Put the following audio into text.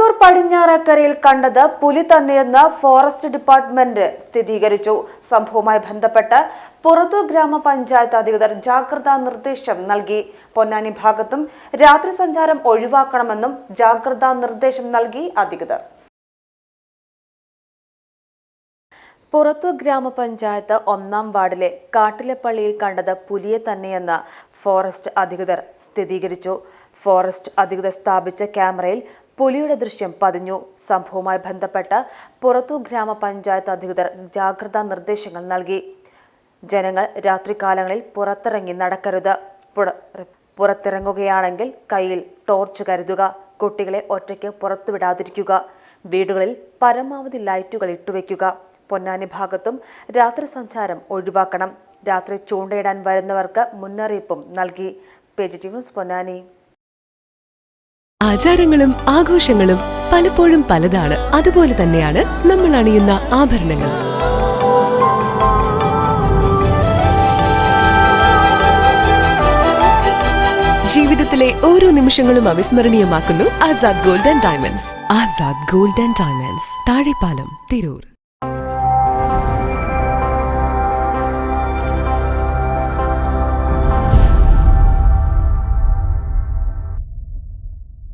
പുറത്തൂർ പടിഞ്ഞാറക്കരയിൽ കണ്ടത് പുലി തന്നെയെന്ന് ഫോറസ്റ്റ് ഡിപ്പാർട്ട്മെന്റ് സ്ഥിരീകരിച്ചു. സംഭവവുമായി ബന്ധപ്പെട്ട് പുറത്തൂർ ഗ്രാമപഞ്ചായത്ത് അധികൃതർ ജാഗ്രതാ നിർദ്ദേശം നൽകി. പൊന്നാനി ഭാഗത്തും രാത്രി സഞ്ചാരം ഒഴിവാക്കണമെന്നും ജാഗ്രതാ നിർദ്ദേശം നൽകി അധികൃതർ. പുറത്തൂർ ഗ്രാമപഞ്ചായത്ത് ഒന്നാം വാർഡിലെ കാട്ടിലെപ്പള്ളിയിൽ കണ്ടത് പുലിയെ തന്നെയെന്ന് ഫോറസ്റ്റ് അധികൃതർ സ്ഥിരീകരിച്ചു. ഫോറസ്റ്റ് അധികൃതർ സ്ഥാപിച്ച ക്യാമറയിൽ പുലിയുടെ ദൃശ്യം പതിഞ്ഞു. സംഭവവുമായി ബന്ധപ്പെട്ട് പുറത്തൂർ ഗ്രാമപഞ്ചായത്ത് അധികൃതർ ജാഗ്രതാ നിർദ്ദേശങ്ങൾ നൽകി. ജനങ്ങൾ രാത്രികാലങ്ങളിൽ പുറത്തിറങ്ങി നടക്കരുത്. പുറത്തിറങ്ങുകയാണെങ്കിൽ കയ്യിൽ ടോർച്ച് കരുതുക. കുട്ടികളെ ഒറ്റയ്ക്ക് പുറത്തുവിടാതിരിക്കുക. വീടുകളിൽ പരമാവധി ലൈറ്റുകൾ ഇട്ടുവെക്കുക. പൊന്നാനി ഭാഗത്തും രാത്രി സഞ്ചാരം ഒഴിവാക്കണം. രാത്രി ചൂണ്ടയിടാൻ വരുന്നവർക്ക് മുന്നറിയിപ്പും നൽകി. ന്യൂസ് പൊന്നാനി. ആചാരങ്ങളും ആഘോഷങ്ങളും പലപ്പോഴും പലതാണ്. അതുപോലെ തന്നെയാണ് നമ്മൾ അണിയുന്ന ആഭരണങ്ങൾ ജീവിതത്തിലെ ഓരോ നിമിഷങ്ങളും അവിസ്മരണീയമാക്കുന്നു Azad gold and diamonds. Azad gold and diamonds. Thazhepalam Tirur.